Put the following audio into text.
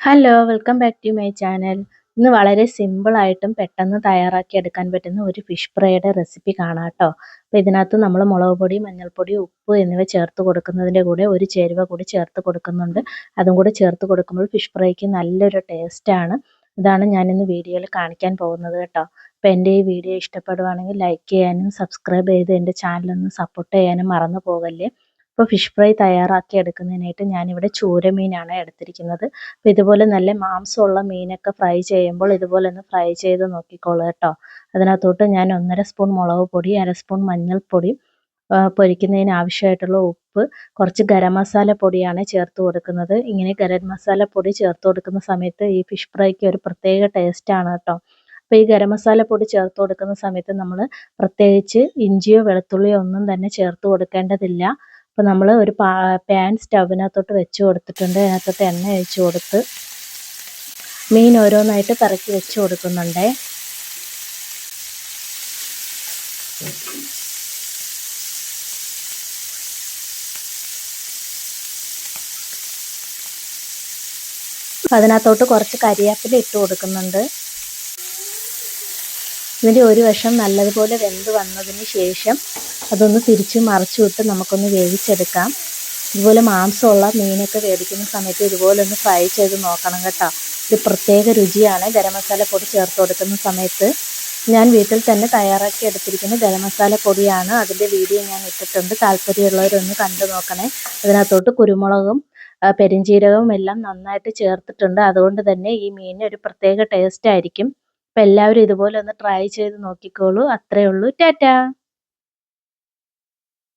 Hello welcome back to my channel ഇന്ന് വളരെ സിമ്പിളായിട്ടും പെട്ടെന്ന് തയ്യാറാക്കി എടുക്കാൻ പറ്റുന്ന ഒരു ഫിഷ് ഫ്രൈയുടെ റെസിപ്പി കാണാം കേട്ടോ അപ്പോൾ ഇതിനകത്ത് നമ്മൾ മുളക് പൊടി മഞ്ഞൾപ്പൊടി ഉപ്പ് എന്നിവ ചേർത്ത് കൊടുക്കുന്നതിന്റെ കൂടെ ഒരു ചേരുവ കൂടി ചേർത്ത് കൊടുക്കുന്നുണ്ട്. അതും കൂടി ചേർത്ത് കൊടുക്കുമ്പോൾ ഫിഷ് ഫ്രൈക്ക് നല്ലൊരു ടേസ്റ്റാണ് ഇതാണ് ഞാനിന്ന് വീഡിയോയിൽ കാണിക്കാൻ പോകുന്നത് കേട്ടോ അപ്പോൾ എന്റെ ഈ വീഡിയോ ഇഷ്ടപ്പെടുവാണെങ്കിൽ ലൈക്ക് ചെയ്യാനും സബ്സ്ക്രൈബ് ചെയ്ത് എന്റെ ചാനലൊന്ന് സപ്പോർട്ട് ചെയ്യാനും മറന്നു പോകല്ലേ. അപ്പോൾ ഫിഷ് ഫ്രൈ തയ്യാറാക്കി എടുക്കുന്നതിനായിട്ട് ഞാനിവിടെ ചൂരമീനാണ് എടുത്തിരിക്കുന്നത്. അപ്പോൾ ഇതുപോലെ നല്ല മാംസമുള്ള മീനൊക്കെ ഫ്രൈ ചെയ്യുമ്പോൾ ഇതുപോലെ ഒന്ന് ഫ്രൈ ചെയ്ത് നോക്കിക്കോളൂ കേട്ടോ. അതിനകത്തോട്ട് ഞാൻ ഒന്നര സ്പൂൺ മുളക് പൊടി അര സ്പൂൺ മഞ്ഞൾപ്പൊടി പൊരിക്കുന്നതിന് ആവശ്യമായിട്ടുള്ള ഉപ്പ് കുറച്ച് ഗരം മസാല പൊടിയാണ് ചേർത്ത് കൊടുക്കുന്നത്. ഇങ്ങനെ ഗരം മസാല പൊടി ചേർത്ത് കൊടുക്കുന്ന സമയത്ത് ഈ ഫിഷ് ഫ്രൈക്ക് ഒരു പ്രത്യേക ടേസ്റ്റാണ് കേട്ടോ. അപ്പോൾ ഈ ഗരം മസാല പൊടി ചേർത്ത് കൊടുക്കുന്ന സമയത്ത് നമ്മൾ പ്രത്യേകിച്ച് ഇഞ്ചിയോ വെളുത്തുള്ളിയോ ഒന്നും തന്നെ ചേർത്ത് കൊടുക്കേണ്ടതില്ല. അപ്പോൾ നമ്മൾ ഒരു പാൻ സ്റ്റവിനകത്തോട്ട് വെച്ച് കൊടുത്തിട്ടുണ്ട്. അതിനകത്തോട്ട് എണ്ണ ഒഴിച്ച് കൊടുത്ത് മീൻ ഓരോന്നായിട്ട് കറക്കി വെച്ച് കൊടുക്കുന്നുണ്ട്. അതിനകത്തോട്ട് കുറച്ച് കരിയാപ്പില ഇട്ട് കൊടുക്കുന്നുണ്ട്. ഇതിന്റെ ഒരു വശം നല്ലതുപോലെ വെന്ത് വന്നതിന് ശേഷം അതൊന്ന് തിരിച്ച് മറിച്ചു വിട്ട് നമുക്കൊന്ന് വേവിച്ചെടുക്കാം. ഇതുപോലെ മാംസമുള്ള മീനൊക്കെ വേവിക്കുന്ന സമയത്ത് ഇതുപോലെ ഒന്ന് ഫ്രൈ ചെയ്ത് നോക്കണം കേട്ടോ. ഇത് പ്രത്യേക രുചിയാണ്. ഗരം മസാല പൊടി ചേർത്ത് കൊടുക്കുന്ന സമയത്ത് ഞാൻ വീട്ടിൽ തന്നെ തയ്യാറാക്കി എടുത്തിരിക്കുന്ന ഗരം മസാല പൊടിയാണ്. അതിന്റെ വീഡിയോ ഞാൻ ഇട്ടിട്ടുണ്ട്. താല്പര്യമുള്ളവരൊന്ന് കണ്ടു നോക്കണേ. അതിനകത്തോട്ട് കുരുമുളകും പെരിഞ്ചീരകവും എല്ലാം നന്നായിട്ട് ചേർത്തിട്ടുണ്ട്. അതുകൊണ്ട് തന്നെ ഈ മീനിന് ഒരു പ്രത്യേക ടേസ്റ്റ് ആയിരിക്കും. അപ്പോൾ എല്ലാവരും ഇതുപോലെ ഒന്ന് ട്രൈ ചെയ്ത് നോക്കിക്കോളൂ. അത്രയേ ഉള്ളൂ. ടാറ്റാ!